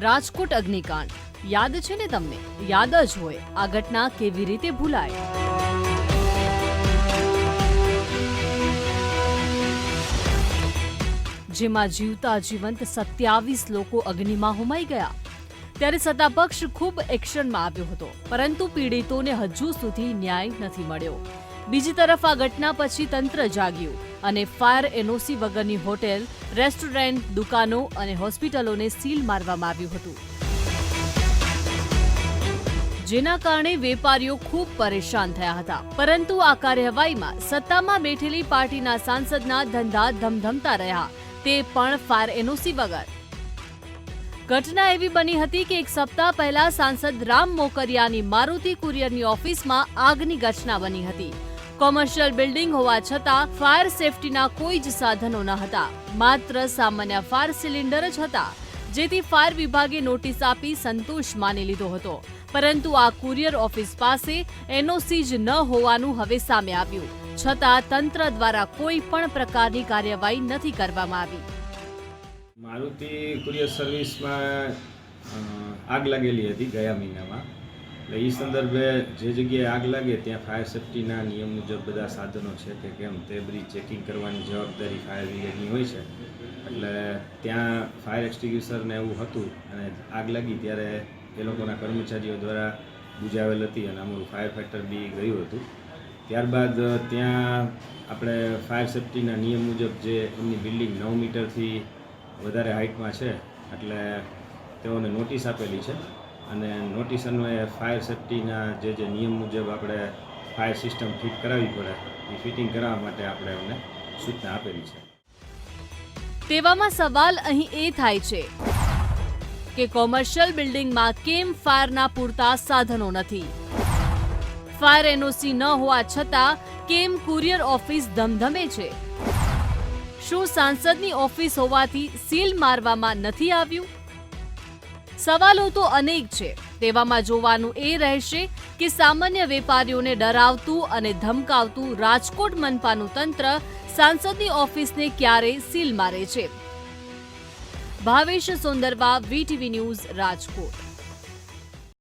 રાજકોટ અગ્નિકાંડ. યાદ છે ને તમને? યાદ જ હોય. આ ઘટના કેવી રીતે ભૂલાય? જેમાં જીવતા જીવંત સત્યાવીસ લોકો અગ્નિમાં હોમાઈ ગયા. ત્યારે સત્તાપક્ષ ખૂબ એક્શનમાં આવ્યો હતો. પરંતુ પીડિતોને હજુ સુધી ન્યાય નથી મળ્યો. બીજી તરફ આ ઘટના પછી તંત્ર જાગ્યું અને ફાયર એનઓસી વગરની હોટેલ, રેસ્ટોરન્ટ, દુકાનો અને હોસ્પિટલોને સીલ મારવામાં આવ્યું હતું. જેના કારણે વેપારીઓ ખૂબ પરેશાન થયા હતા. પરંતુ આ કાર્યવાહીમાં સત્તામાં બેઠેલી પાર્ટીના સાંસદના ધંધા ધમધમતા રહ્યા. તે પણ ફાયર એનઓસી વગર. ઘટના એવી બની હતી કે એક સપ્તાહ પહેલા સાંસદ રામ મોકરિયાની મારુતિ કુરિયરની ઓફિસમાં આગની ઘટના બની હતી. કોમર્શિયલ બિલ્ડિંગ હોવા છતાં ફાયર સેફટીના કોઈ જ સાધનો ન હતા. માત્ર સામાન્ય ફાયર સિલિન્ડર જ હતા. જેથી ફાયર વિભાગે નોટિસ આપી સંતોષ માની લીધો હતો. પરંતુ આ કુરિયર ઓફિસ પાસે એનઓસી જ ન હોવાનું હવે સામે આવ્યું. છતાં તંત્ર દ્વારા કોઈ પણ પ્રકારની કાર્યવાહી નથી કરવામાં આવી. મારુતિ કુરિયર સર્વિસમાં આગ લાગેલી હતી ગયા મહિનામાં. એટલે એ સંદર્ભે જે જગ્યાએ આગ લાગે ત્યાં ફાયર સેફ્ટીના નિયમ મુજબ બધા સાધનો છે કે કેમ તે બધી ચેકિંગ કરવાની જવાબદારી ફાયર બ્રિગેડની હોય છે. એટલે ત્યાં ફાયર એક્સટિગ્યુશરને એવું હતું અને આગ લાગી ત્યારે એ લોકોના કર્મચારીઓ દ્વારા બુજાવેલ હતી અને અમારું ફાયર ફાઇટર બી ગયું હતું. ત્યારબાદ ત્યાં આપણે ફાયર સેફ્ટીના નિયમ મુજબ જે એમની બિલ્ડિંગ નવ મીટરથી વધારે હાઇટમાં છે એટલે તેઓને નોટિસ આપેલી છે. અને નોટિસ અન્વયે ફાયર સેફ્ટીના જે જે નિયમ મુજબ આપણે ફાયર સિસ્ટમ ફિટ કરાવવી પડે, એ ફિટિંગ કરાવવા માટે આપણે એમને સૂચના આપેલી છે. તેવામાં સવાલ અહીં એ થાય છે કે કોમર્શિયલ બિલ્ડિંગમાં કેમ ફાયરના પૂરતા સાધનો નથી? ફાયર એનઓસી ન હોવા છતાં કેમ કુરિયર ઓફિસ ધમધમે છે? શું સાંસદની ઓફિસ હોવાથી સીલ મારવામાં નથી આવ્યું? સવાલો તો અનેક છે. તેવામાં જોવાનું એ રહેશે કે સામાન્ય વેપારીઓને ડરાવતું અને ધમકાવતું રાજકોટ મનપાનું તંત્ર સાંસદની ઓફિસને ક્યારે સીલ મારે છે. Bhavesh Sondarva, VTV news Rajkot.